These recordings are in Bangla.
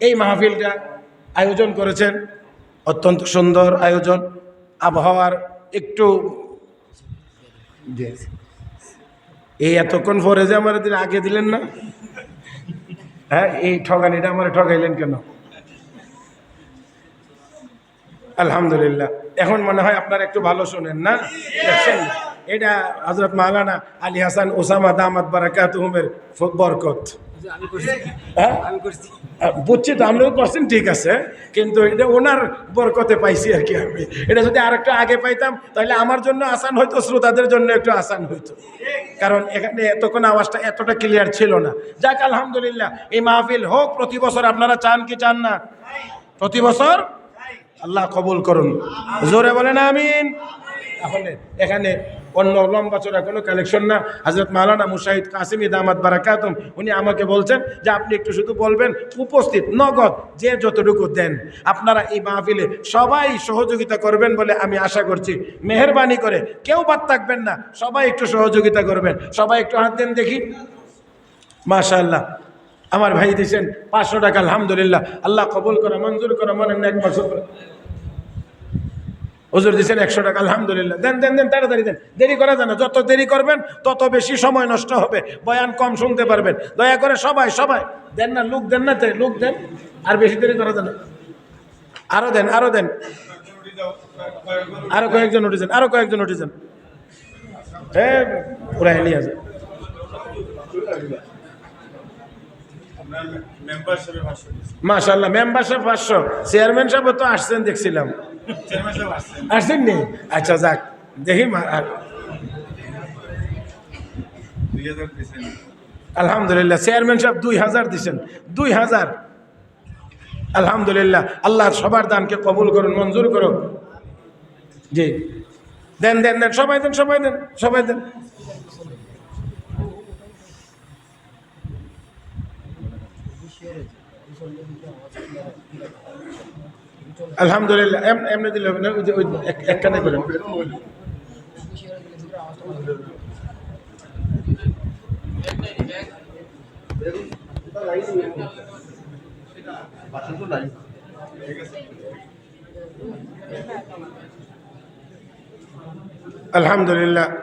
এই মাহফিলটা আয়োজন করেছেন। অত্যন্ত সুন্দর আয়োজন। আবহাওয়ার একটু এই এতক্ষণ পরে যে আমার দিন আগে দিলেন না? হ্যাঁ এই ঠগানিটা আমার ঠগাইলেন কেন? আলহামদুলিল্লাহ। এখন মনে হয় আপনারা একটু ভালো শোনেন না? দেখছেন? এটা হজরত মাওলানা আলী হাসান ওসামা দামাত বারাকাত। হুমের বরকত হ্যাঁ? বুঝছি তো আপনিও করছেন ঠিক আছে। কিন্তু এটা ওনার বরকতে পাইছি আর কি আমি। এটা যদি আরেকটা আগে পাইতাম তাহলে আমার জন্য আসান হইতো শ্রোতাদের জন্য একটু আসান হইতো। কারণ এখানে এতক্ষণ আওয়াজটা এতটা ক্লিয়ার ছিল না। যাক আলহামদুলিল্লাহ এই মাহফিল হোক প্রতি বছর আপনারা চান কি চান না? প্রতি বছর? আল্লাহ কবুল করুন। জোরে বলেন আমিন। তাহলে এখানে অন্য লম্বা চড়া কোনো কালেকশন না। হজরত মালানা মুশাহিদ কাসিমি দামাত বারাকাতুম, উনি আমাকে বলছেন যে আপনি একটু শুধু বলবেন, উপস্থিত, নগদ, যে যতটুকু দেন। আপনারা এই মাহফিলে সবাই সহযোগিতা করবেন বলে আমি আশা করছি। মেহরবানি করে কেউ বাদ থাকবেন না, সবাই একটু সহযোগিতা করবেন। সবাই একটু হাত দেন দেখি। মাশাআল্লাহ। আমার ভাই দিয়েছেন পাঁচশো টাকা, আলহামদুলিল্লাহ। আল্লাহ কবুল করে, মঞ্জুর করে, মনের এক বছর হুজুর দিচ্ছেন একশো টাকা, আলহামদুলিল্লাহ। দেন দেন দেন, তাড়াতাড়ি দেন। দেরি করা যায় না। যত দেরি করবেন, তত বেশি সময় নষ্ট হবে। বয়ান কম শুনতে পারবেন। দয়া করে সবাই সবাই। দেন না, লোক দেন না লোক দেন। আর বেশি দেরি করা যায় না। আরও দেন আরও দেন। আরও কয়েকজন উঠেছেন আরও কয়েকজন উঠেছেন হ্যাঁ ওরা নিয়ে আছে মাশাল্লাহ মেম্বার সাহেব পাঁচশো। চেয়ারম্যান সাহেব তো আসছেন, দেখছিলাম। আসছেন নি আচ্ছা যাক দেখি আলহামদুলিল্লাহ চেয়ারম্যান সাহেব দুই হাজার দিছেন। দুই হাজার। আলহামদুলিল্লাহ আল্লাহ সবার দানকে কবুল করুন মঞ্জুর করুন জি। দেন দেন দেন। সবাই দেন সবাই দেন সবাই দেন। আলহামদুলিল্লাহ এক-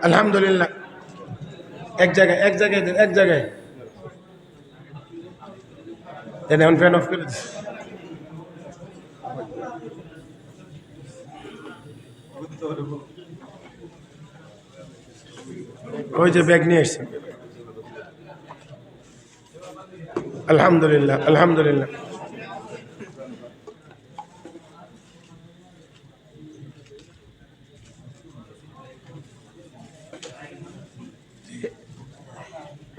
আলহামদুলিল্লাহ এক জায়গায় এক জায়গায় এক জায়গায়। দেন এখন ফ্যান অফ করে দিচ্ছি ওই যে ব্যাগ নিয়ে এসছেন আলহামদুলিল্লাহ আলহামদুলিল্লাহ।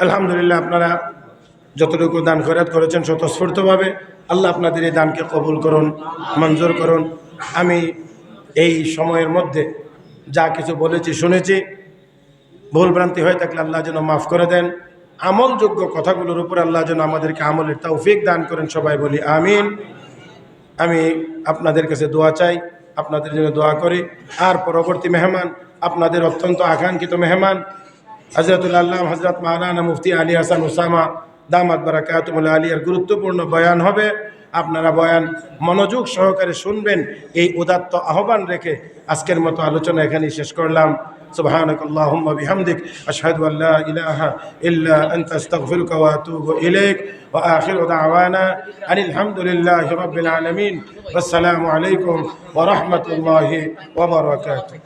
আলহামদুলিল্লাহ, আপনারা যতটুকু দান খয়রাত করেছেন স্বতঃস্ফূর্তভাবে আল্লাহ আপনাদের এই দানকে কবুল করুন, মঞ্জুর করুন। আমি এই সময়ের মধ্যে যা কিছু বলেছি, শুনেছি। ভুলভ্রান্তি হয়ে থাকলে আল্লাহ যেন মাফ করে দেন। আমলযোগ্য কথাগুলোর উপর আল্লাহ যেন আমাদেরকে আমলের তৌফিক দান করেন, সবাই বলি আমিন। আমি আপনাদের কাছে দোয়া চাই, আপনাদের জন্য দোয়া করি। আর পরবর্তী মেহমান, আপনাদের অত্যন্ত আকাঙ্ক্ষিত মেহমান হজরতুল আল্লাহ হজরত মাওলানা মুফতি আলী হাসান ওসামা দামাত বারাকাতুল আলিয়ার গুরুত্বপূর্ণ বয়ান হবে আপনারা বয়ান মনোযোগ সহকারে শুনবেন এই উদাত্ত আহ্বান রেখে আজকের মতো আলোচনা এখানেই শেষ করলাম سبحانك اللهم وبحمدك أشهد أن لا إله إلا أنت أستغفرك وأتوب إليك وآخر دعوانا أن الحمد لله رب العالمين والسلام عليكم ورحمة الله وبركاته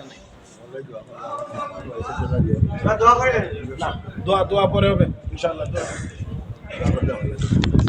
দোয়া দোয়া পরে হবে ইনশাআল্লাহ I don't know.